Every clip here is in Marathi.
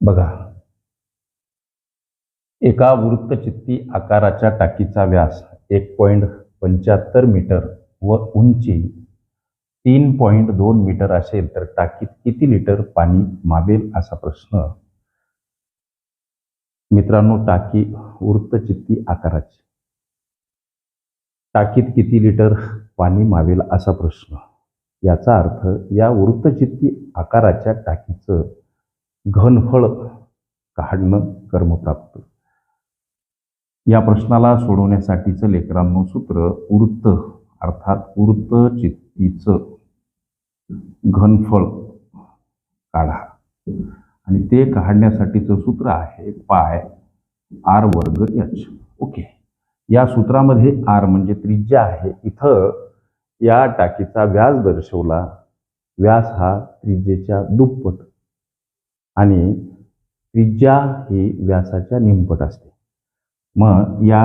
बघा. एका वृत्तचित्ती आकाराच्या टाकीचा व्यास एक पॉईंट पंच्याहत्तर मीटर व उंची तीन पॉईंट दोन मीटर असेल तर टाकीत किती लिटर पाणी मावेल असा प्रश्न? मित्रांनो टाकी वृत्तचित्ती आकाराची. टाकीत किती लिटर पाणी मावेल असा प्रश्न? याचा अर्थ या वृत्तचित्ती आकाराच्या टाकीचं घनफळ काढणं कर्मप्राप्त या प्रश्नाला सोडवण्यासाठीचं लेकरांनो सूत्र वृत्त अर्थात वृत्तचित्तीचं घनफळ काढा. आणि ते काढण्यासाठीचं सूत्र आहे पाय आर वर्ग एच. ओके. या सूत्रामध्ये आर म्हणजे त्रिज्या आहे. इथं या टाकीचा व्यास दर्शवला. व्यास हा त्रिज्येच्या दुप्पट आणि त्रिज्या ही व्यासाच्या निमपट असते. मग या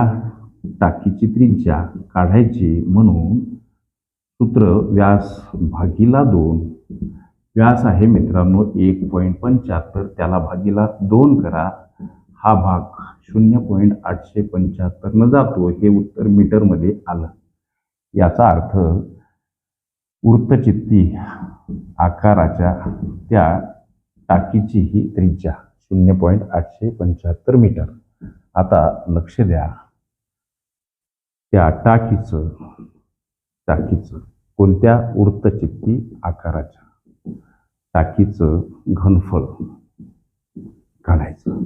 टाकीची त्रिज्या काढायची म्हणून सूत्र व्यास भागीला दोन. व्यास आहे मित्रांनो एक पॉईंट पंच्याहत्तर त्याला भागीला दोन करा. हा भाग शून्य पॉईंट आठशे पंच्याहत्तरनं जातो हे उत्तर मीटरमध्ये आलं. याचा अर्थ वृत्तचित्ती आकाराच्या त्या टाकीची ही त्रिज्या शून्य पॉईंट आठशे पंच्याहत्तर मीटर. आता लक्ष द्या. त्या टाकीचं टाकीचं कोणत्या वृत्तचित्ती आकाराच्या? टाकीचं घनफळ काढायचं.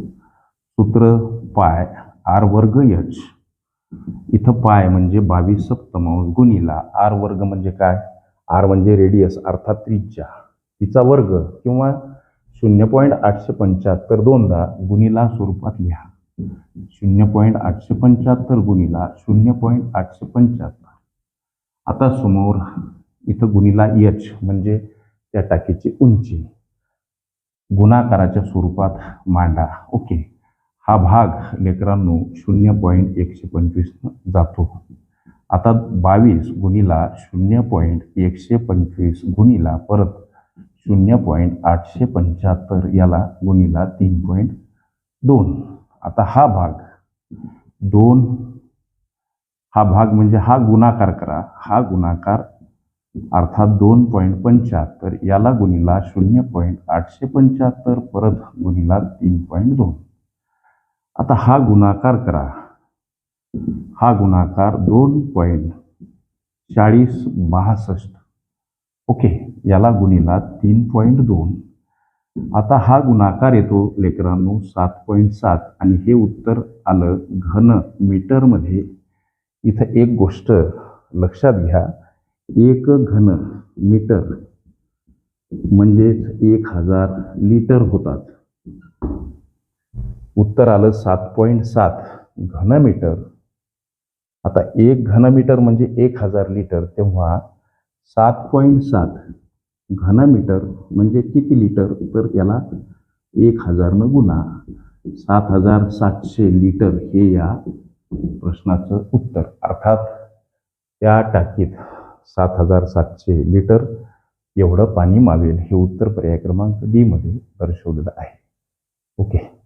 सूत्र पाय आर वर्ग यच. इथं पाय म्हणजे बावीस सप्तमांश गुणीला आर वर्ग म्हणजे काय? आर म्हणजे रेडियस अर्थात त्रिज्या. तिचा वर्ग किंवा शून्य पॉईंट आठशे पंच्याहत्तर दोनदा गुणीला स्वरूपात लिहा. शून्य पॉईंट आठशे पंच्याहत्तर गुणीला शून्य पॉईंट आठशे पंच्याहत्तर. आता समोर इथं गुणीला एच म्हणजे त्या टाकीची उंची. गुणाकाराच्या स्वरूपात मांडा. ओके. हा भाग लेकरांनो शून्य पॉईंट एकशे पंचवीसनं जातो. आता बावीस गुणीला शून्य पॉईंट एकशे पंचवीस गुणीला परत शून्य पॉईंट आठशे पंच्याहत्तर याला गुणीला तीन पॉईंट दोन. आता हा भाग दोन हा भाग म्हणजे हा गुणाकार करा. हा गुणाकार अर्थात दोन पॉईंट पंच्याहत्तर याला गुणीला शून्य पॉईंट आठशे पंच्याहत्तर परत गुणीला तीन पॉईंट दोन. आता हा गुणाकार करा. हा गुणाकार दोन पॉईंट चाळीस बासष्ट. ओके. याला गुणीला तीन पॉईंट दोन. आता हा गुणाकार येतो लेकरांनो सात पॉईंट सात. आणि हे उत्तर आलं घन मीटरमध्ये. इथं एक गोष्ट लक्षात घ्या. एक घन मीटर म्हणजेच एक हजार लिटर होतात. उत्तर आलं सात पॉईंट सात घनमीटर आता एक घनमीटर म्हणजे एक हजार लिटर. तेव्हा सात पॉईंट सात घनमीटर म्हणजे किती लिटर? तर त्याला एक हजारनं गुणा. सात हजार सातशे लिटर हे या प्रश्नाचं उत्तर. अर्थात त्या टाकीत सात हजार सातशे लिटर एवढं पाणी मावेल हे उत्तर पर्याय क्रमांक डी मध्ये दर्शवलेलं आहे. ओके.